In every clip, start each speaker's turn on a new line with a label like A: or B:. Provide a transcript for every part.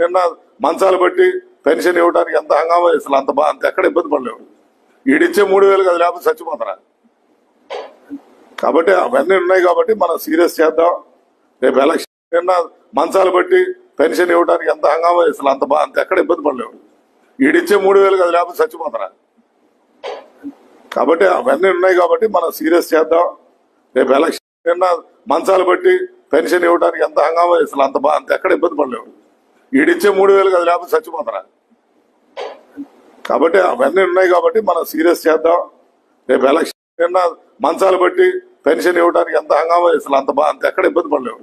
A: నిన్న మంచాలు బట్టి పెన్షన్ ఇవ్వడానికి ఎంత హంగామా చేస్తారు అంత అంత ఎక్కడ ఇబ్బంది పడలేవు. ఈడిచ్చే మూడు వేలు కదా లేకపోతే చచ్చిపోతారా? కాబట్టి అవన్నీ ఉన్నాయి కాబట్టి మనం సీరియస్ చేద్దాం. రేపు ఎలక్షన్ నిన్న మంచాలు బట్టి పెన్షన్ ఇవ్వడానికి ఎంత హంగామా చేస్తారు అంత అంత ఎక్కడ ఇబ్బంది పడలేవు. ఈడిచ్చే మూడు వేలు కదా లేకపోతే చచ్చిపోతారా? కాబట్టి అవన్నీ ఉన్నాయి కాబట్టి మనం సీరియస్ చేద్దాం. రేపు ఎలక్షన్ నిన్న మంచాలు బట్టి పెన్షన్ ఇవ్వడానికి ఎంత హంగామా చేస్తారు అంత అంత ఎక్కడ ఇబ్బంది పడలేవు. ఈడిచ్చే మూడు వేలు కదా లేకపోతే చచ్చిపోతారా? కాబట్టి అవన్నీ ఉన్నాయి కాబట్టి మనం సీరియస్ చేద్దాం. రేపు ఎలక్షన్ నిన్న మంచాలు బట్టి పెన్షన్ ఇవ్వడానికి ఎంత హంగామా చేస్తారు అంత అంత ఎక్కడ ఇబ్బంది పడలేవు.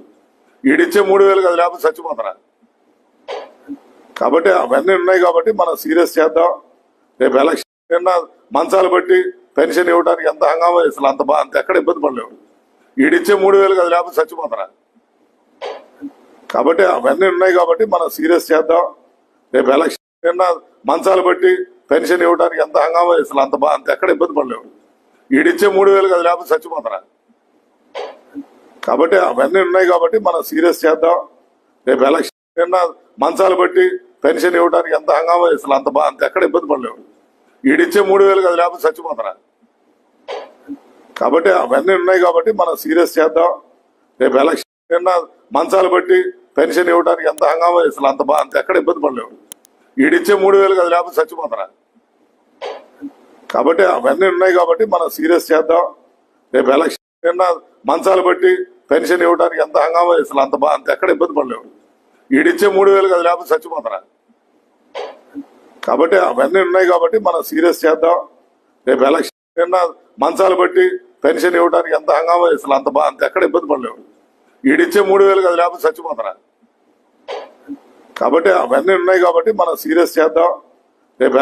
A: ఈడిచ్చే మూడు వేలు కదా లేకపోతే చచ్చిపోతారా? కాబట్టి అవన్నీ ఉన్నాయి కాబట్టి మనం సీరియస్ చేద్దాం. రేపు ఎలక్షన్ నిన్న మంచాలు బట్టి పెన్షన్ ఇవ్వడానికి ఎంత హంగామా చేస్తారు అంత అంత ఎక్కడ ఇబ్బంది పడలేవు. ఈడిచ్చే మూడు వేలు కదా లేకపోతే చచ్చిపోతారా? కాబట్టి అవన్నీ ఉన్నాయి కాబట్టి మనం సీరియస్ చేద్దాం. రేపు ఎలక్షన్ నిన్న మంచాలు బట్టి పెన్షన్ ఇవ్వడానికి ఎంత హంగామా అసలు అంత అంత ఎక్కడ ఇబ్బంది పడలేవు. ఈడిచ్చే మూడు వేలు కదా లేకపోతే చచ్చిపోతారా? కాబట్టి అవన్నీ ఉన్నాయి కాబట్టి మనం సీరియస్ చేద్దాం. రేపు ఎలక్షన్ నిన్న మంచాలు బట్టి పెన్షన్ ఇవ్వడానికి ఎంత హంగామా అసలు అంత అంత ఎక్కడ ఇబ్బంది పడలేవు. ఈడిచ్చే మూడు వేలు కదా లేకపోతే చచ్చిపోతారా? కాబట్టి అవన్నీ ఉన్నాయి కాబట్టి మనం సీరియస్ చేద్దాం. రేపు ఎలక్షన్ నిన్న మంచాలు బట్టి పెన్షన్ ఇవ్వడానికి ఎంత హంగామా అసలు అంత బా అంత ఎక్కడ ఇబ్బంది పడలేవు. ఈడిచ్చే మూడు వేలు కదా లేకపోతే చచ్చిపోతారా? కాబట్టి అవన్నీ ఉన్నాయి కాబట్టి మనం సీరియస్ చేద్దాం. రేపు ఎలక్షన్ నిన్న మంచాలు బట్టి పెన్షన్ ఇవ్వడానికి ఎంత హంగామా అసలు అంత బా అంత ఎక్కడ ఇబ్బంది పడలేవు. ఈడిచ్చే మూడు వేలు కదా లేకపోతే చచ్చిపోతారా? కాబట్టి అవన్నీ ఉన్నాయి కాబట్టి మనం సీరియస్ చేద్దాం. రేపు ఎలక్షన్ నిన్న మంచాలు బట్టి పెన్షన్ ఇవ్వడానికి ఎంత హంగామా అసలు అంత బా అంత ఎక్కడ ఇబ్బంది పడలేవు. ఈడిచ్చే మూడు వేలు కదా లేకపోతే చచ్చిపోతారా? కాబట్టి అవన్నీ ఉన్నాయి కాబట్టి మనం సీరియస్ చేద్దాం. రేపు